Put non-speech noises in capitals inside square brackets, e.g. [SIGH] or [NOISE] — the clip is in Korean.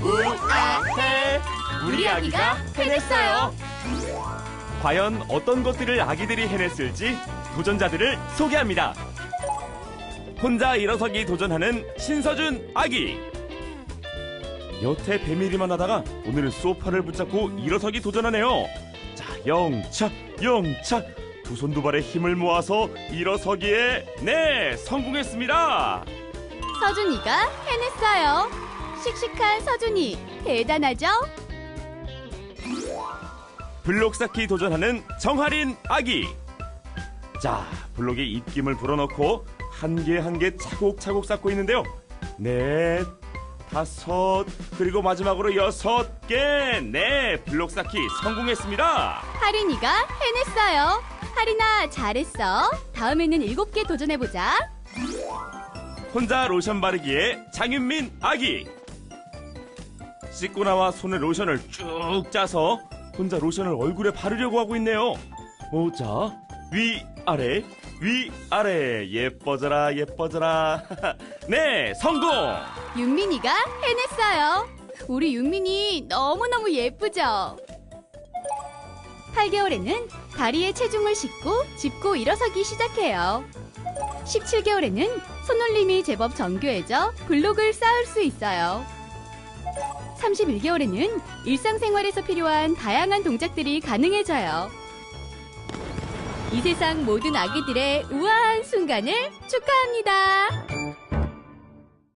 우아해 우리 아기가 해냈어요. 과연 어떤 것들을 아기들이 해냈을지 도전자들을 소개합니다. 혼자 일어서기 도전하는 신서준 아기. 여태 뱀일이만 하다가 오늘은 소파를 붙잡고 일어서기 도전하네요. 자 영차 영차. 두 손 두 발에 힘을 모아서 일어서기에 네 성공했습니다. 서준이가 해냈어요. 씩씩한 서준이 대단하죠? 블록 쌓기 도전하는 정하린 아기. 자, 블록에 입김을 불어넣고 한 개 한 개 차곡차곡 쌓고 있는데요. 넷, 다섯, 그리고 마지막으로 여섯 개. 네, 블록 쌓기 성공했습니다. 하린이가 해냈어요. 하린아 잘했어. 다음에는 일곱 개 도전해보자. 혼자 로션 바르기에 장윤민 아기. 씻고 나와 손에 로션을 쭉 짜서 혼자 로션을 얼굴에 바르려고 하고 있네요. 오, 자, 위, 아래, 위, 아래. 예뻐져라, 예뻐져라. [LAUGHS] 네, 성공! 윤민이가 해냈어요. 우리 윤민이 너무너무 예쁘죠? 8개월에는 다리에 체중을 싣고 짚고 일어서기 시작해요. 17개월에는 손놀림이 제법 정교해져 블록을 쌓을 수 있어요. 31개월에는 일상생활에서 필요한 다양한 동작들이 가능해져요. 이 세상 모든 아기들의 우아한 순간을 축하합니다.